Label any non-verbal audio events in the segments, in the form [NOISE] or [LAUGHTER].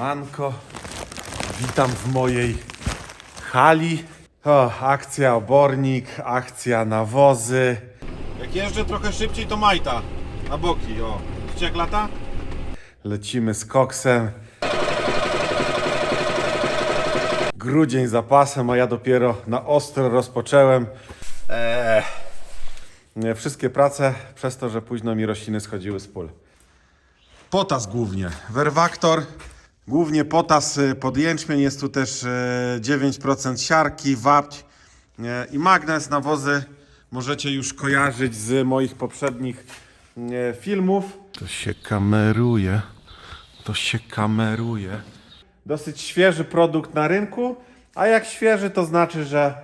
Siemanko. Witam w mojej hali. O, akcja obornik, akcja nawozy. Jak jeżdżę trochę szybciej, to majta. Na boki, o. Widzicie jak lata? Lecimy z koksem. Grudzień za pasem, a ja dopiero na ostro rozpocząłem. Eee, nie, wszystkie prace przez to, że późno mi rośliny schodziły z pól. Potas głównie. Werwaktor, głównie potas y, pod jęczmień. Jest tu też e, 9% siarki, wapć nie, i magnes. Nawozy możecie już kojarzyć z moich poprzednich filmów. To się kameruje. To się kameruje. Dosyć świeży produkt na rynku, a jak świeży to znaczy, że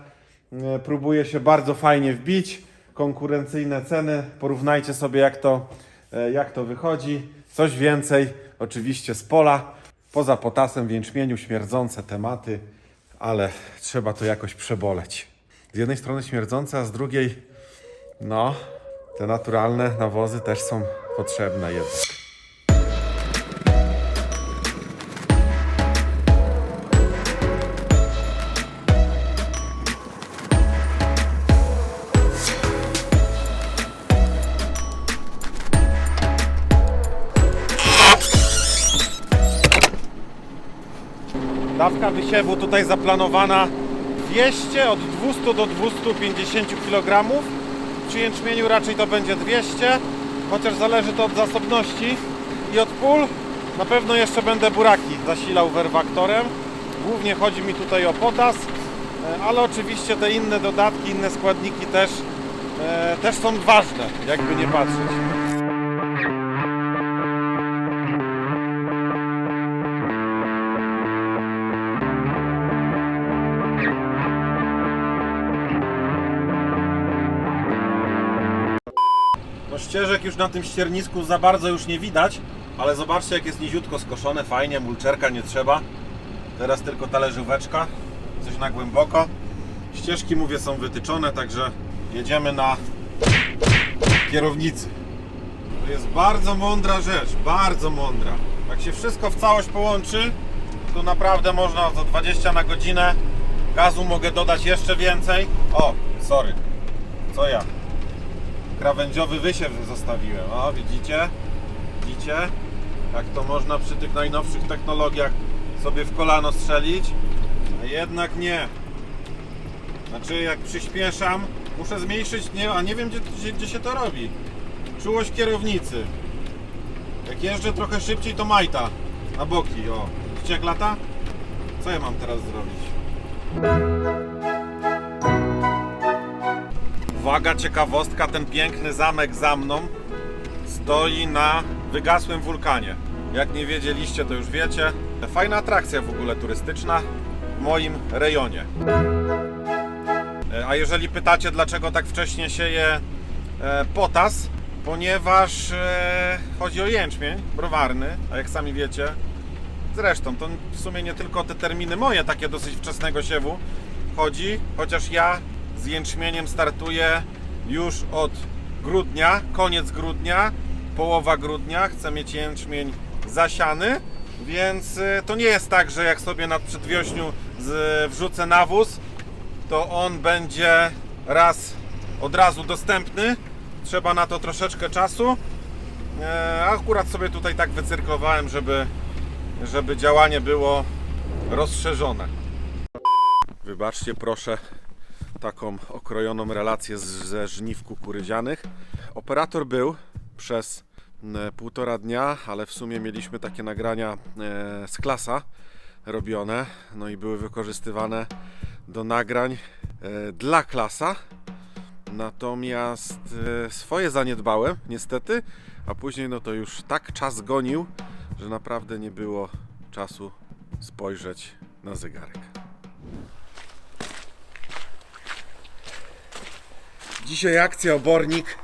próbuje się bardzo fajnie wbić. Konkurencyjne ceny. Porównajcie sobie jak to, jak to wychodzi. Coś więcej oczywiście z pola. Poza potasem w jęczmieniu śmierdzące tematy, ale trzeba to jakoś przeboleć. Z jednej strony śmierdzące, a z drugiej no, te naturalne nawozy też są potrzebne jednak. Dawka wysiewu tutaj zaplanowana 200, od 200 do 250 kg. Przy jęczmieniu raczej to będzie 200, chociaż zależy to od zasobności i od pól. Na pewno jeszcze będę buraki zasilał werwaktorem. Głównie chodzi mi tutaj o potas, e, ale oczywiście te inne dodatki, inne składniki też, e, też są ważne, jakby nie patrzeć. Już na tym ściernisku za bardzo już nie widać, ale zobaczcie jak jest niziutko skoszone, fajnie, mulczerka nie trzeba. Teraz tylko talerzóweczka, coś na głęboko. Ścieżki, mówię, są wytyczone, także jedziemy na kierownicy. To jest bardzo mądra rzecz, bardzo mądra. Jak się wszystko w całość połączy, to naprawdę można za 20 na godzinę. Gazu mogę dodać jeszcze więcej. O, sorry. Co ja? Krawędziowy wysiew zostawiłem. O, widzicie? Widzicie? Jak to można przy tych najnowszych technologiach sobie w kolano strzelić? A jednak nie. Znaczy, jak przyspieszam, muszę zmniejszyć, nie, a nie wiem, gdzie, gdzie, gdzie się to robi. Czułość kierownicy. Jak jeżdżę trochę szybciej, to majta. Na boki, o. Widzicie jak lata? Co ja mam teraz zrobić? Uwaga, ciekawostka, ten piękny zamek za mną stoi na wygasłym wulkanie. Jak nie wiedzieliście, to już wiecie. Fajna atrakcja w ogóle turystyczna w moim rejonie. E, A jeżeli pytacie, dlaczego tak wcześnie sieje e, potas, ponieważ e, chodzi o jęczmień browarny, a jak sami wiecie, zresztą to w sumie nie tylko te terminy moje, takie dosyć wczesnego siewu chodzi, chociaż ja z jęczmieniem startuję już od grudnia, koniec grudnia, połowa grudnia, chcę mieć jęczmień zasiany, więc y, to nie jest tak, że jak sobie na przedwiośniu wrzucę nawóz, to on będzie raz od razu dostępny. Trzeba na to troszeczkę czasu. E, Akurat sobie tutaj tak wycyrkowałem, żeby, żeby działanie było rozszerzone. Wybaczcie proszę taką okrojoną relację z, ze żniw kukurydzianych. Operator był przez e, półtora dnia, ale w sumie mieliśmy takie nagrania e, z klasa robione, no i były wykorzystywane do nagrań e, dla klasa. Natomiast swoje zaniedbałem, niestety, a później no to już tak czas gonił, że naprawdę nie było czasu spojrzeć na zegarek. Dzisiaj akcja obornik.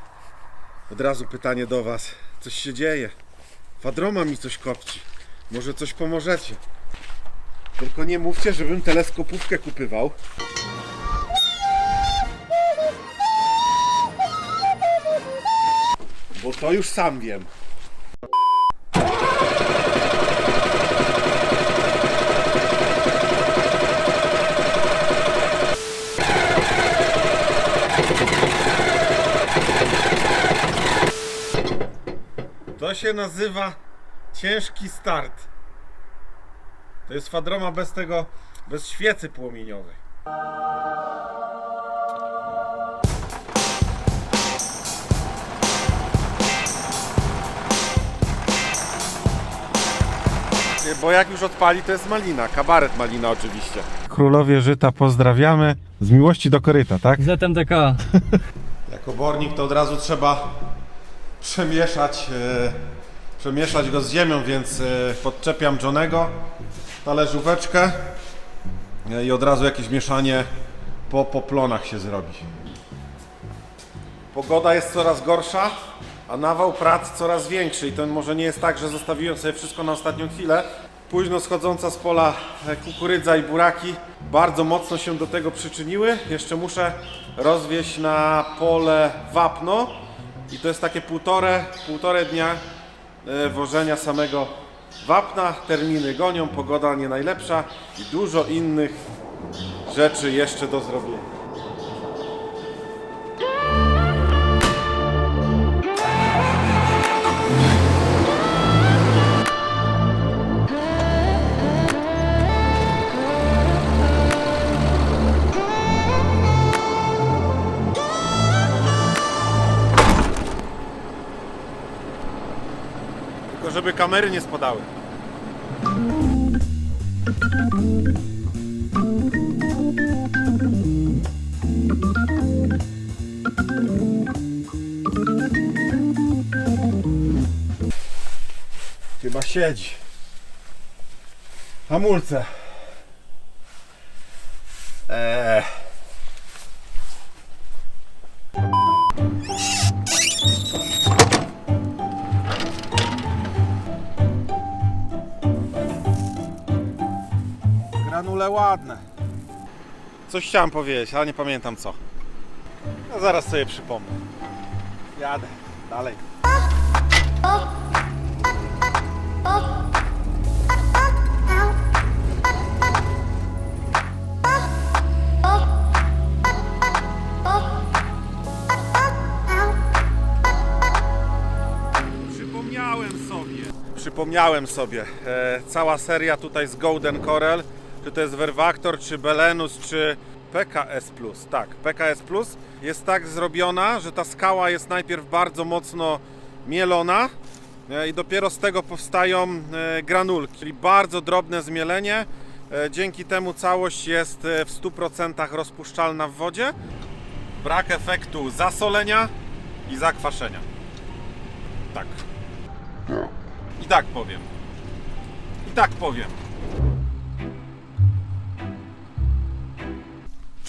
Od razu pytanie do Was. Coś się dzieje. Fadroma mi coś kopci. Może coś pomożecie. Tylko nie mówcie, żebym teleskopówkę kupywał. Bo to już sam wiem. To się nazywa ciężki start. To jest fadroma bez tego, bez świecy płomieniowej. Bo jak już odpali, to jest malina, kabaret malina oczywiście. Królowie Żyta pozdrawiamy. Z miłości do koryta, tak? ZMTK. Jako bornik to od razu trzeba przemieszać, e, przemieszać go z ziemią, więc e, podczepiam Johnego, talerzóweczkę e, i od razu jakieś mieszanie po poplonach się zrobi. Pogoda jest coraz gorsza, a nawał prac coraz większy i to może nie jest tak, że zostawiłem sobie wszystko na ostatnią chwilę. Późno schodząca z pola kukurydza i buraki bardzo mocno się do tego przyczyniły. Jeszcze muszę rozwieść na pole wapno i to jest takie półtore, półtore dnia e, wożenia samego wapna. Terminy gonią, pogoda nie najlepsza i dużo innych rzeczy jeszcze do zrobienia. Żeby kamery nie spadały. Chyba siedzi. Hamulce. Granule ładne. Coś chciałem powiedzieć, ale nie pamiętam co. No zaraz sobie przypomnę. Jadę dalej. Przypomniałem sobie. Przypomniałem sobie. E, cała seria tutaj z Golden Corel, czy to jest Vervactor, czy Belenus, czy PKS Tak, PKS jest tak zrobiona, że ta skała jest najpierw bardzo mocno mielona e, i dopiero z tego powstają e, granulki, czyli bardzo drobne zmielenie. E, dzięki temu całość jest w 100% rozpuszczalna w wodzie. Brak efektu zasolenia i zakwaszenia. Tak. I tak powiem. I tak powiem.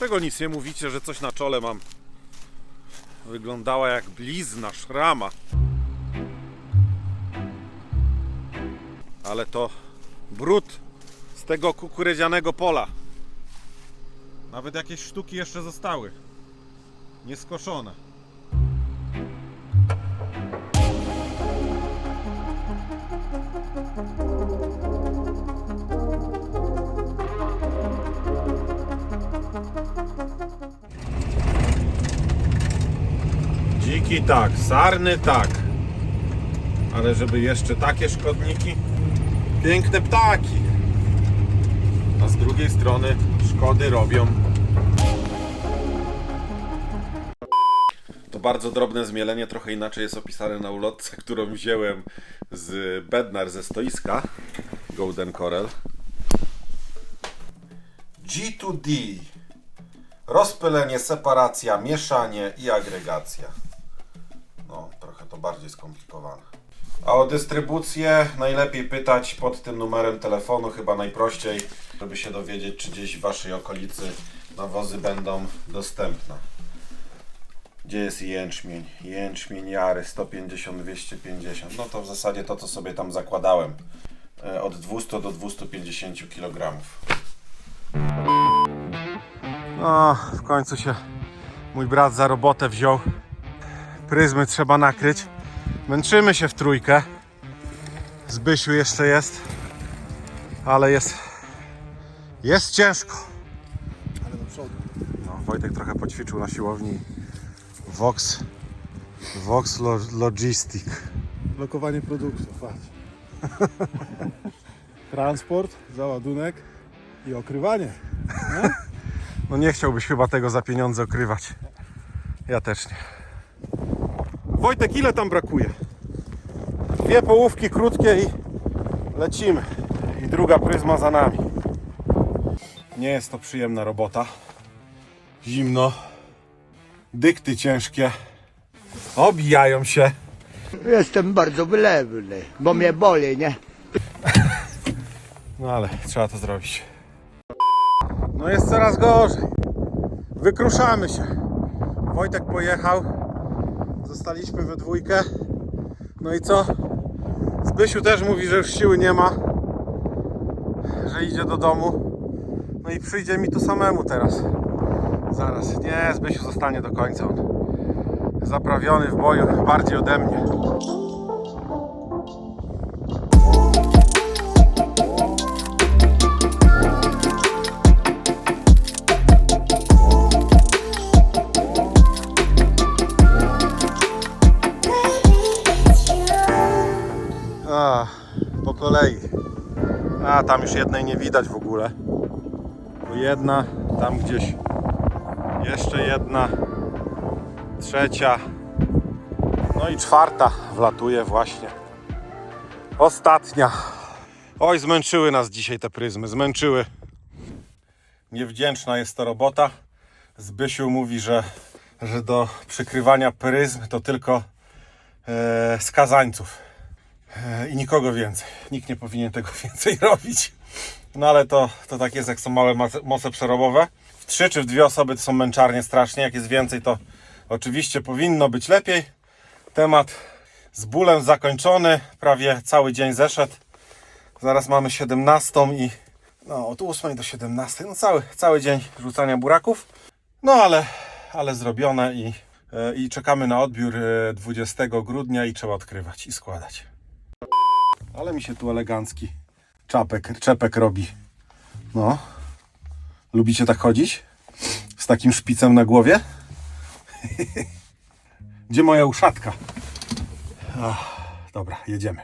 Czego nic nie mówicie, że coś na czole mam? Wyglądała jak blizna, szrama. Ale to brud z tego kukurydzianego pola. Nawet jakieś sztuki jeszcze zostały. Nieskoszone. Dziki tak, sarny tak. Ale żeby jeszcze takie szkodniki, piękne ptaki. A z drugiej strony szkody robią. To bardzo drobne zmielenie, trochę inaczej jest opisane na ulotce, którą wziąłem z Bednar ze stoiska Golden Corel. G2D. Rozpylenie, separacja, mieszanie i agregacja. Bardziej skomplikowane. A o dystrybucję najlepiej pytać pod tym numerem telefonu, chyba najprościej, żeby się dowiedzieć, czy gdzieś w Waszej okolicy nawozy będą dostępne. Gdzie jest jęczmień? Jęczmień Jary 150-250. No to w zasadzie to, co sobie tam zakładałem. E, Od 200 do 250 kg. No, w końcu się mój brat za robotę wziął. Pryzmy trzeba nakryć. Męczymy się w trójkę. Zbysiu jeszcze jest. Ale jest. Jest ciężko. Ale do przodu. No, Wojtek trochę poćwiczył na siłowni. Vox. Vox Lo- Logistic. Blokowanie produktu, patrz. [LAUGHS] Transport, załadunek i okrywanie. [LAUGHS] No nie chciałbyś chyba tego za pieniądze okrywać. Ja też nie. Wojtek, ile tam brakuje? Dwie połówki krótkie i lecimy. I druga pryzma za nami. Nie jest to przyjemna robota. Zimno. Dykty ciężkie. Obijają się. Jestem bardzo wylewny, bo mnie boli, nie? No ale trzeba to zrobić. No jest coraz gorzej. Wykruszamy się. Wojtek pojechał. Zostaliśmy we dwójkę. No i co? Zbysiu też mówi, że już siły nie ma. Że idzie do domu. No i przyjdzie mi tu samemu teraz. Zaraz. Nie, Zbysiu zostanie do końca. On zaprawiony w boju bardziej ode mnie. Tam już jednej nie widać w ogóle. Jedna, tam gdzieś jeszcze jedna, trzecia, no i czwarta wlatuje właśnie. Ostatnia. Oj, zmęczyły nas dzisiaj te pryzmy, zmęczyły. Niewdzięczna jest to robota. Zbysiu mówi, że, że do przykrywania pryzm to tylko e, skazańców. E, i nikogo więcej. Nikt nie powinien tego [LAUGHS] więcej robić. No ale to, to tak jest, jak są małe moce, przerobowe. W trzy czy w dwie osoby to są męczarnie strasznie. Jak jest więcej, to oczywiście powinno być lepiej. Temat z bólem zakończony. Prawie cały dzień zeszedł. Zaraz mamy 17 i no, od 8 do 17. No cały, cały dzień rzucania buraków. No ale, ale zrobione i, e, i czekamy na odbiór e, 20 grudnia i trzeba odkrywać i składać. Ale mi się tu elegancki czapek, czepek robi. No. Lubicie tak chodzić? Z takim szpicem na głowie? [LAUGHS] Gdzie moja uszatka? Ach, dobra, jedziemy.